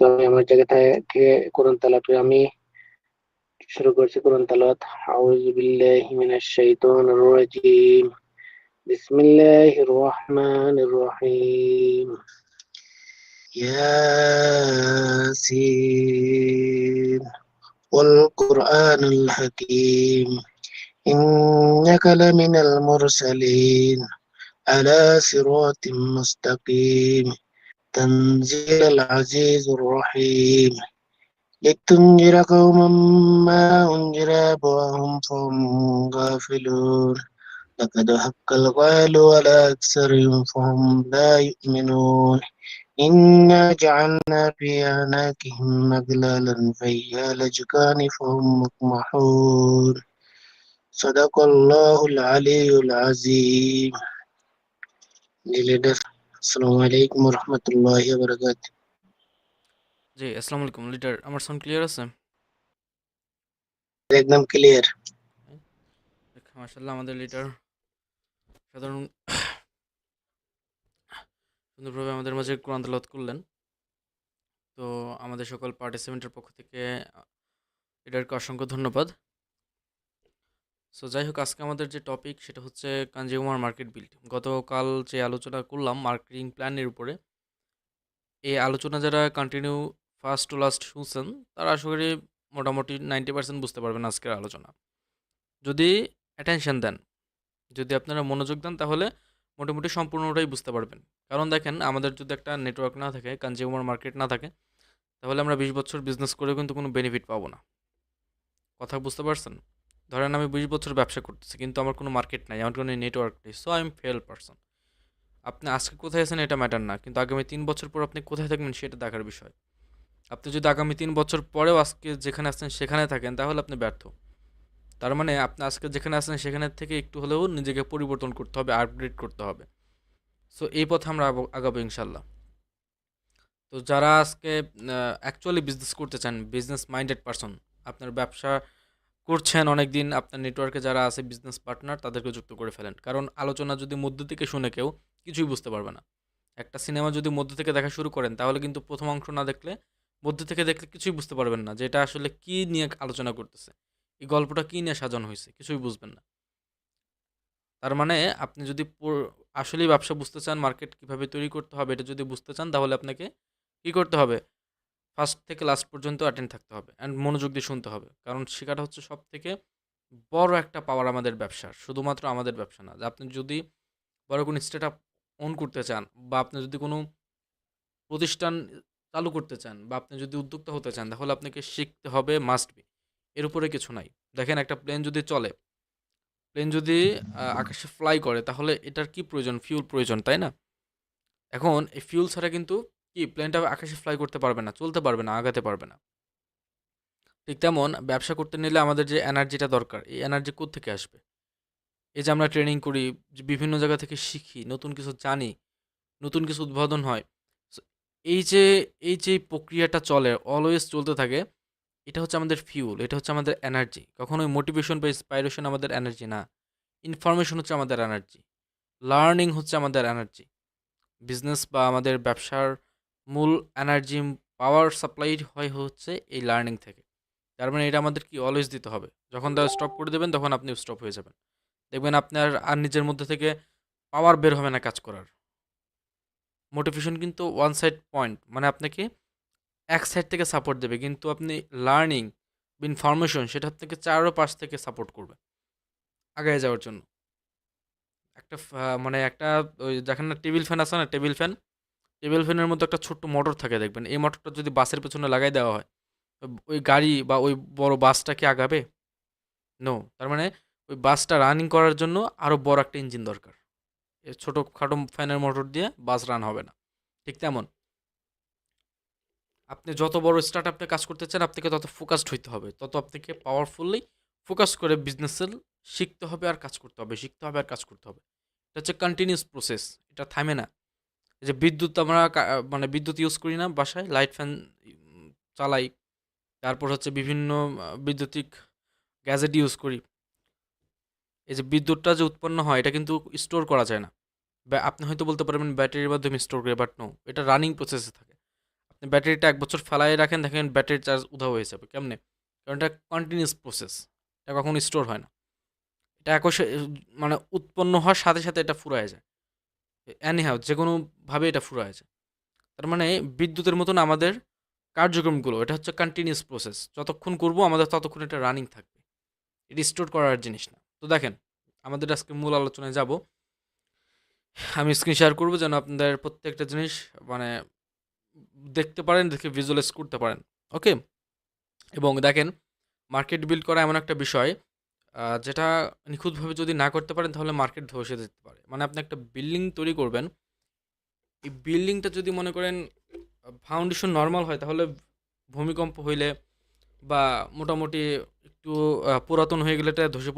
তো আমি আমার জায়গা থেকে কোরআন তেলাওয়াত করি আমি শুরু করছি কোরআন তেলাওয়াত আউযু বিল্লাহি মিনাশ শাইতানির রাজিম বিসমিল্লাহির রহমানির রহিম ياسين والقرآن الحكيم إنك لمن المرسلين على صراط مستقيم تنزيل العزيز الرحيم. لتنجر قوما ما انجر أبوهم فهم غافلون. لقد حق القول ولا أكثرهم فهم لا يؤمنون. إنا جعلنا في أعناقهم مغلالا فيا لجكان فهم مطمحون صدق الله العلي العظيم. للدفع আসসালামু আলাইকুম রহমতুল্লাহ বরকাত জি আসসালামু আলাইকুম লিডার আমার সাউন্ড ক্লিয়ার আছে? একদম ক্লিয়ার মাশাল্লাহ আমাদের লিডার সাধারণ সুন্দরভাবে আমাদের মাঝে কোরআন তেলাওয়াত করলেন। তো আমাদের সকল পার্টিসিপেন্টের পক্ষ থেকে লিডারকে অসংখ্য ধন্যবাদ। সো যাই হোক আজকে আমাদের যে টপিক সেটা হচ্ছে কনজিউমার মার্কেট বিল্ড গতকাল যে আলোচনা করলাম মার্কেটিং প্ল্যানের উপরে, এই আলোচনা যারা কন্টিনিউ ফার্স্ট টু লাস্ট শুনছেন, তারা আশা করি মোটামুটি নাইনটি পার্সেন্ট বুঝতে পারবেন আজকের আলোচনা। যদি অ্যাটেনশন দেন, যদি আপনারা মনোযোগ দেন, তাহলে মোটামুটি সম্পূর্ণটাই বুঝতে পারবেন। কারণ দেখেন, আমাদের যদি একটা নেটওয়ার্ক না থাকে কনজিউমার মার্কেট না থাকে, তাহলে আমরা বিশ বছর বিজনেস করেও কিন্তু কোনো বেনিফিট পাবো না। কথা বুঝতে পারছেন? ধরেন আমি বিশ বছর ব্যবসা করতেছি, কিন্তু আমার কোনো মার্কেট নাই, আমার কোনো নেটওয়ার্ক নেই so I am fail person আপনি আজকে কোথায় আছেন এটা ম্যাটার না, কিন্তু আগামী তিন বছর পর আপনি কোথায় থাকবেন সেটা দেখার বিষয়। আপনি যদি আগামী তিন বছর পরেও আজকে যেখানে আছেন সেখানে থাকেন, তাহলে আপনি ব্যর্থ। তার মানে আপনি আজকে যেখানে আছেন সেখানে থেকে একটু হলেও নিজেকে পরিবর্তন করতে হবে আপগ্রেড করতে হবে। সো এই পথে আমরা আগাবো ইনশাল্লাহ তো যারা আজকে অ্যাকচুয়ালি বিজনেস করতে চান বিজনেস মাইন্ডেড পারসন আপনার ব্যবসা করছেন অনেক দিন আপনার নেটওয়ার্কে যারা আছে বিজনেস পার্টনার তাদেরকে যুক্ত করে ফেলেন। কারণ আলোচনা যদি মধ্য থেকে শুনে কেউ, কিছুই বুঝতে পারবে না। একটা সিনেমা যদি মধ্য থেকে দেখা শুরু করেন, তাহলে কিন্তু প্রথম অংশ না দেখলে, মধ্য থেকে দেখলে কিছুই বুঝতে পারবেন না যে এটা আসলে কি নিয়ে আলোচনা করতেছে। এই গল্পটা কী নিয়ে সাজানো হয়েছে, কিছুই বুঝবেন না। তার মানে আপনি যদি আসলেই ব্যবসা বুঝতে চান মার্কেট কীভাবে তৈরি করতে হবে, এটা যদি বুঝতে চান, তাহলে আপনাকে কী করতে হবে? ফার্স্ট থেকে লাস্ট পর্যন্ত অ্যাটেন্ড থাকতে হবে অ্যান্ড মনোযোগ দিয়ে শুনতে হবে। কারণ শেখাটা হচ্ছে সব থেকে বড় একটা পাওয়ার আমাদের ব্যবসার, শুধুমাত্র আমাদের ব্যবসা না। আপনি যদি বড় কোনো স্টার্ট আপ অন করতে চান বা আপনি যদি কোনো প্রতিষ্ঠান চালু করতে চান বা আপনি যদি উদ্যোক্তা হতে চান, তাহলে আপনাকে শিখতে হবে মাস্ট বি এর উপরে কিছু নাই। দেখেন একটা প্লেন যদি চলে প্লেন যদি আকাশে ফ্লাই করে, তাহলে এটার কি প্রয়োজন? ফিউল প্রয়োজন, তাই না? এখন এই ফিউল ছাড়া কিন্তু কি প্লেনটা আকাশে ফ্লাই করতে পারবে না, চলতে পারবে না, আগাতে পারবে না। ঠিক তেমন ব্যবসা করতে নিলে আমাদের যে এনার্জিটা দরকার, এই এনার্জি থেকে আসবে? এই যে আমরা ট্রেনিং করি বিভিন্ন জায়গা থেকে শিখি, নতুন কিছু জানি, নতুন কিছু উদ্বোধন হয় এই যে এই যে প্রক্রিয়াটা চলে অলওয়েজ চলতে থাকে, এটা হচ্ছে আমাদের ফিউল এটা হচ্ছে আমাদের এনার্জি কখনোই মোটিভেশন বা ইন্সপাইরেশন আমাদের এনার্জি না ইনফরমেশন হচ্ছে আমাদের এনার্জি লার্নিং হচ্ছে আমাদের এনার্জি বিজনেস বা আমাদের ব্যবসার মূল এনার্জি পাওয়ার সাপ্লাই হয় হচ্ছে এই লার্নিং থেকে। তার মানে এটা আমাদের কি অলওয়েজ দিতে হবে। যখন তারা স্টপ করে দেবেন, তখন আপনি স্টপ হয়ে যাবেন। দেখবেন আপনার আর নিজের মধ্যে থেকে পাওয়ার বের হবে না কাজ করার। মোটিভেশন কিন্তু ওয়ান সাইড পয়েন্ট মানে আপনাকে এক সাইড থেকে সাপোর্ট দেবে। কিন্তু আপনি লার্নিং ইনফরমেশন সেটা থেকে চারো পাশ থেকে সাপোর্ট করবে। আগে যাওয়ার জন্য। একটা মানে একটা ওই দেখেন না টেবিল ফ্যান আছে না টেবিল ফ্যান টেবিল ফ্যানের মধ্যে একটা ছোট্ট মোটর থাকে দেখবেন। এই মোটরটা যদি বাসের পেছনে লাগাই দেওয়া হয়, ওই- গাড়ি বা ওই বড় বাসটা কি আগাবে? নো তার মানে ওই বাসটা রানিং করার জন্য আরও বড় একটা ইঞ্জিন দরকার। ছোটো খাটো ফ্যানের মোটর দিয়ে বাস রান হবে না। ঠিক তেমন। আপনি যত বড় স্টার্ট আপনি কাজ করতে চান, আপনাকে তত ফোকাসড হইতে হবে। তত আপনাকে পাওয়ারফুললি ফোকাস করে বিজনেসের শিখতে হবে আর কাজ করতে হবে, শিখতে হবে আর কাজ করতে হবে। এটা হচ্ছে কন্টিনিউস প্রসেস এটা থামে না। যে বিদ্যুৎ আমরা মানে বিদ্যুৎ ইউজ করি না বাসায় লাইট ফ্যান চালাই। তারপর হচ্ছে বিভিন্ন বিদ্যুতিক গ্যাজেট ইউজ করি। এই যে বিদ্যুৎটা যে উৎপন্ন হয়, এটা কিন্তু স্টোর করা যায় না। আপনি হয়তো বলতে পারবেন ব্যাটারির মাধ্যমে স্টোর করে বাট নো এটা রানিং প্রসেসে থাকে। আপনি ব্যাটারিটা এক বছর ফেলাই রাখেন, দেখেন ব্যাটারি চার্জ উধাও হয়ে যাবে, কেমনে? কারণ এটা কন্টিনিউস প্রসেস এটা কখনো স্টোর হয় না। এটা একই মানে উৎপন্ন হওয়ার সাথে সাথে এটা ফুরায় যায়। অ্যানিহাও যে কোনোভাবে এটা ফুরা হয়েছে। তার মানে বিদ্যুতের মতন আমাদের কার্যক্রমগুলো, এটা হচ্ছে কন্টিনিউস প্রসেস যতক্ষণ করব, আমাদের ততক্ষণ এটা রানিং থাকবে। এটি স্টোর করার জিনিস না। তো দেখেন, আমাদের আজকে মূল আলোচনায় যাব। আমি স্ক্রিন শেয়ার করব যেন আপনাদের প্রত্যেকটা জিনিস মানে দেখতে পারেন, দেখে ভিজুয়ালাইজ করতে পারেন। ওকে এবং দেখেন মার্কেট বিল্ড করা এমন একটা বিষয় যেটা নিখুঁতভাবে যদি না করতে পারেন, তাহলে মার্কেট ধসে যেতে পারে। মানে আপনি একটা বিল্ডিং তৈরি করবেন। এই বিল্ডিংটা যদি মনে করেন ফাউন্ডেশন নর্মাল হয়, তাহলে ভূমিকম্প হইলে বা মোটামুটি একটু পুরাতন হয়ে গেলে এটা ধসে